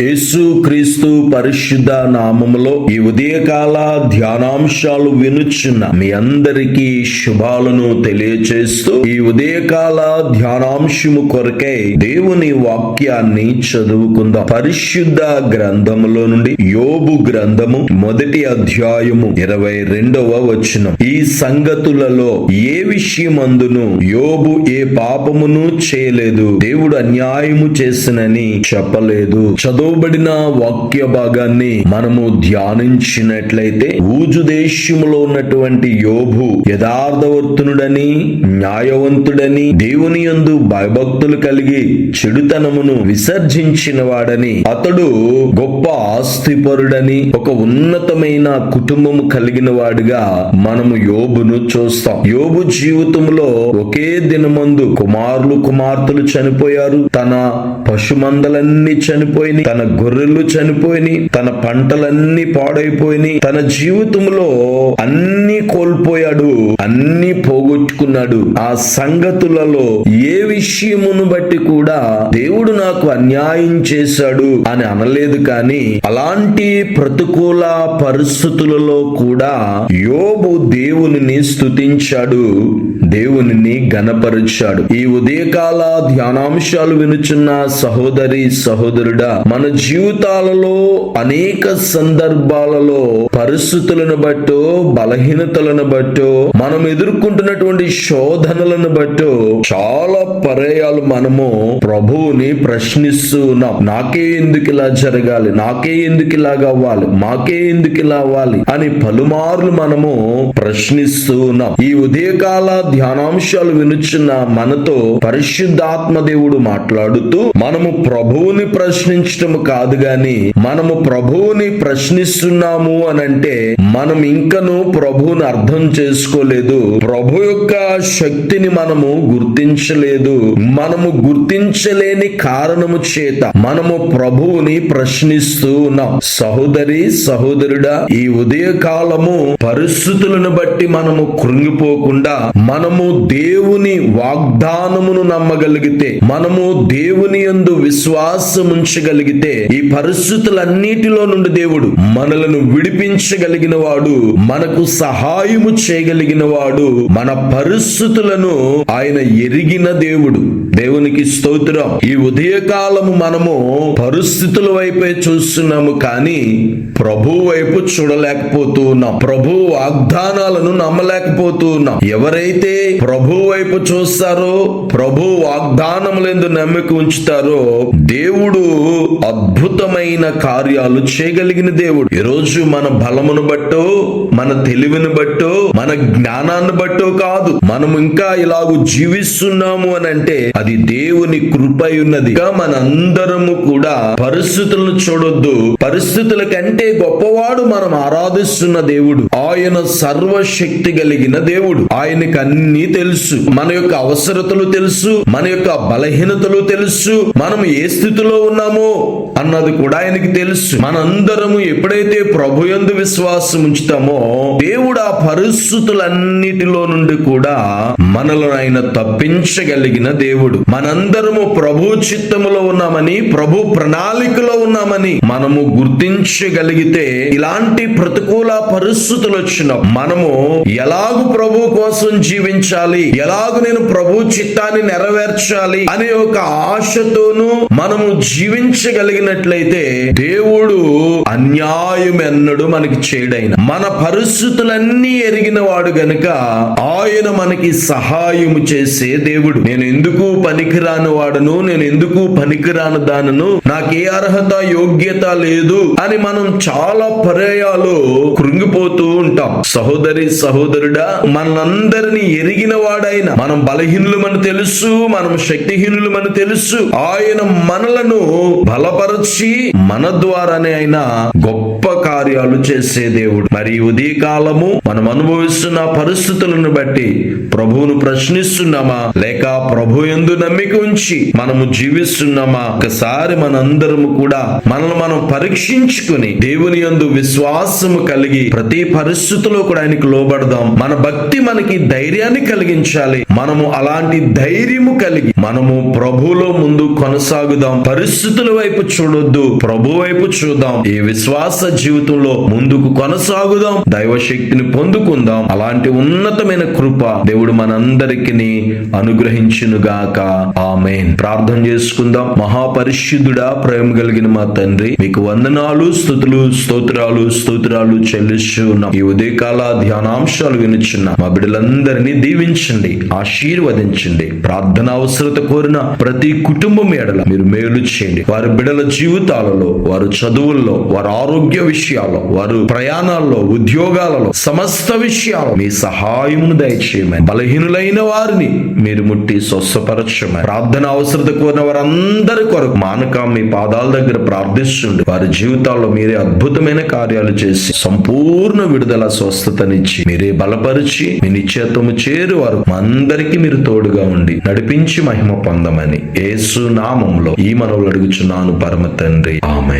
యేసుక్రీస్తు పరిశుద్ధ నామములో ఈ ఉదయకాల ధ్యానాంశాలు వినుచున్న మీ అందరికీ శుభాలను తెలియచేస్తూ ఈ ఉదయకాల ధ్యానాంశము కొరకై దేవుని వాక్యాన్ని చదువుకుందాం. పరిశుద్ధ గ్రంథములో నుండి యోబు గ్రంథము మొదటి అధ్యాయము ఇరవై రెండవ వచనం. ఈ సంగతులలో ఏ విషయమందును యోబు ఏ పాపమును చేయలేదు. దేవుడు అన్యాయము చేసినని చెప్పలేదు. చదువు ఇవ్వబడిన వాక్య భాగాన్ని మనము ధ్యానించినట్లయితే ఊజు దేశములో ఉన్నటువంటి యోభు యథార్థవర్తునుడని న్యాయవంతుడని దేవుని యందు భయభక్తులు కలిగి చెడుతనమును విసర్జించిన వాడని అతడు గొప్ప ఆస్తిపరుడని ఒక ఉన్నతమైన కుటుంబము కలిగిన వాడుగా మనము యోబును చూస్తాం. యోబు జీవితంలో ఒకే దినమందు కుమారులు కుమార్తెలు చనిపోయారు. తన పశుమందలన్నీ చనిపోయినాయి. తన గొర్రెలు చనిపోయినాయి తన పంటలన్నీ పాడైపోయినాయి తన జీవితంలో అన్ని కోల్పోయాడు అన్ని పోగొట్టుకున్నాడు. ఆ సంగతులలో ఏ విషయమును బట్టి కూడా దేవుడు నాకు అన్యాయం చేశాడు అని అనలేదు కానీ అలాంటి ప్రతికూల పరిస్థితులలో కూడా యోబు దేవుని స్థుతించాడు దేవుని గనపరిచాడు ఈ ఉదయకాల ధ్యానాంశాలు వినుచున్న సహోదరి సహోదరుడా మన జీవితాలలో అనేక సందర్భాలలో పరిస్థితులను బట్టో బలహీనతలను బట్టో మనం ఎదుర్కొంటున్నటువంటి శోధనలను బట్టో చాలా పర్యాలు మనము ప్రభువుని ప్రశ్నిస్తూ ఉన్నాం. నాకే ఎందుకు ఇలా జరగాలి? నాకే ఎందుకు ఇలాగ అవ్వాలి? మాకే ఎందుకు ఇలా అవ్వాలి? అని పలుమార్లు మనము ప్రశ్నిస్తూ ఉన్నాం. ఈ ఉదయకాల ధ్యానాంశాలు వినుచున్న మనతో పరిశుద్ధాత్మ దేవుడు మాట్లాడుతూ మనము ప్రభువుని ప్రశ్నించడం కాదు గాని మనము ప్రభువుని ప్రశ్నిస్తున్నాము అని అంటే మనం ఇంకను ప్రభువుని అర్థం చేసుకోలేదు. ప్రభు యొక్క శక్తిని మనము గుర్తించలేదు. మనము గుర్తించలేని కారణము చేత మనము ప్రభువుని ప్రశ్నిస్తూ ఉన్నాం. సహోదరి సహోదరుడా ఈ ఉదయ కాలము పరిస్థితులను బట్టి మనము కృంగిపోకుండా మనము దేవుని వాగ్దానమును నమ్మగలిగితే మనము దేవుని యందు విశ్వాసం ఉంచగలిగితే ఈ పరిస్థితులన్నిటిలో నుండి దేవుడు మనలను విడిపించగలిగిన వాడు మనకు సహాయము చేయగలిగిన వాడు మన పరిస్థితులను ఆయన ఎరిగిన దేవుడు. దేవునికి స్తోత్రం. ఈ ఉదయకాలము మనము పరిస్థితుల వైపే చూస్తున్నాము కానీ ప్రభు వైపు చూడలేకపోతూ ఉన్నాం. ప్రభు వాగ్దానాలను నమ్మలేకపోతూ ఉన్నాం. ఎవరైతే ప్రభు వైపు చూస్తారో ప్రభు వాగ్దానములందు నమ్మిక ఉంచుతారో దేవుడు అద్భుతమైన కార్యాలు చేయగలిగిన దేవుడు. ఈరోజు మన బలమును బట్టో మన తెలివిని బట్టో మన జ్ఞానాన్ని బట్టో కాదు. మనం ఇంకా ఇలాగూ జీవిస్తున్నాము అని అంటే అది దేవుని కృపై ఉన్నది ఇంకా మనందరము కూడా పరిస్థితులను చూడొద్దు. పరిస్థితుల కంటే గొప్పవాడు మనం ఆరాధిస్తున్న దేవుడు. ఆయన సర్వశక్తి కలిగిన దేవుడు. ఆయనకి అన్ని తెలుసు. మన యొక్క అవసరతలు తెలుసు. మన యొక్క బలహీనతలు తెలుసు. మనం ఏ స్థితిలో ఉన్నామో అన్నది కూడా ఆయనకి తెలుసు. మనందరము ఎప్పుడైతే ప్రభు యందు విశ్వాసం ఉంచుతామో దేవుడు ఆ పరిస్థితులన్నిటిలో నుండి కూడా మనలను ఆయన తప్పించగలిగిన దేవుడు. మనందరము ప్రభు చిత్తములో ఉన్నామని ప్రభు ప్రణాళికలో ఉన్నామని మనము గుర్తించగలిగితే ఇలాంటి ప్రతికూల పరిస్థితులు వచ్చిన మనము ఎలాగు ప్రభు కోసం జీవించాలి? ఎలాగు నేను ప్రభు చిత్తాన్ని నెరవేర్చాలి? అనే ఒక ఆశతోనూ మనము జీవించగలిగినట్లయితే దేవుడు అన్యాయం ఎన్నడు మనకి చేయడైన మన పరిస్థితులన్నీ ఎరిగిన వాడు గనుక ఆయన మనకి సహాయము చేసే దేవుడు. నేను ఎందుకు పనికిరాని వాడను? నేను ఎందుకు పనికిరాని దానను? నాకే అర్హత యోగ్యత లేదు అని మనం చాలా పర్యాయాలు కృంగిపోతూ ఉంటాం సహోదరి సహోదరుడా మనందరిని ఎరిగిన వాడైన మనం బలహీనులమని తెలుసు మనం శక్తిహీనులమని తెలుసు. ఆయన మనలను బలపరచి మన ద్వారానే ఆయన గొప్ప కార్యాలు చేసే దేవుడు. మరి ఉదయ కాలము మనం అనుభవిస్తున్న పరిస్థితులను బట్టి ప్రభువును ప్రశ్నిస్తున్నామా? లేక ప్రభు ఎందు నమ్మిక ఉంచి మనము జీవిస్తున్నామా? ఒకసారి మనందరము కూడా మనల్ని మనం పరీక్షించుకుని దేవుని యందు విశ్వాసము కలిగి ప్రతి పరిస్థితిలో కూడా ఆయనకు లోబడదాం. మన భక్తి మనకి ధైర్యాన్ని కలిగించాలి. మనము అలాంటి ధైర్యము కలిగి మనము ప్రభులో ముందు కొనసాగుదాం. పరిస్థితుల వైపు చూడొద్దు. ప్రభు వైపు చూద్దాం. ఈ విశ్వాస జీవితంలో ముందుకు కొనసాగుదాం దైవ శక్తిని పొందుకుందాం. అలాంటి ఉన్నతమైన కృప దేవుడు మనందరికి అనుగ్రహించునుగాక. ఆమెన్. ప్రార్థన చేసుకుందాం. మహాపరిశుద్ధుడా ప్రేమ కలిగిన మా తండ్రి మీకు వందనాలు స్థుతులు స్తోత్రాలు స్తోత్రాలు చెల్లిస్తున్నాం. ఈ ఉదయకాల ధ్యానాంశాలు వినుచున్న మా బిడ్డలందరినీ దీవించండి ఆశీర్వదించండి. ప్రార్థన అవసరత కోరిన ప్రతి కుటుంబం ఎడల మీరు మేలు చేయండి. వారి బిడ్డల జీవితాలలో వారు చదువుల్లో వారి ఆరోగ్య విషయాల్లో వారు ప్రయాణాల్లో ఉద్యోగాలలో సమస్త విషయాలు మీ సహాయమును దయచేయమని బలహీనులైన వారిని మీరు ముట్టి స్వస్థపరచమని ప్రార్థన అవసరత కోరిన వారందరి కొరకు మానక మీ పాదాల దగ్గర ప్రార్థిస్తుండే. వారి జీవితాల్లో మీరే అద్భుతమైన కార్యాలు చేసి సంపూర్ణ విడుదల స్వస్థతనిచ్చి మీరే బలపరిచి మీ నిశ్చేతము చేరు వారు అందరికీ మీరు తోడుగా ఉండి నడిపించి మహిమ పొందమని ఏసు నామంలో ఈ మనవులు అడుగుచున్నాను పరమ తండ్రి. ఆమె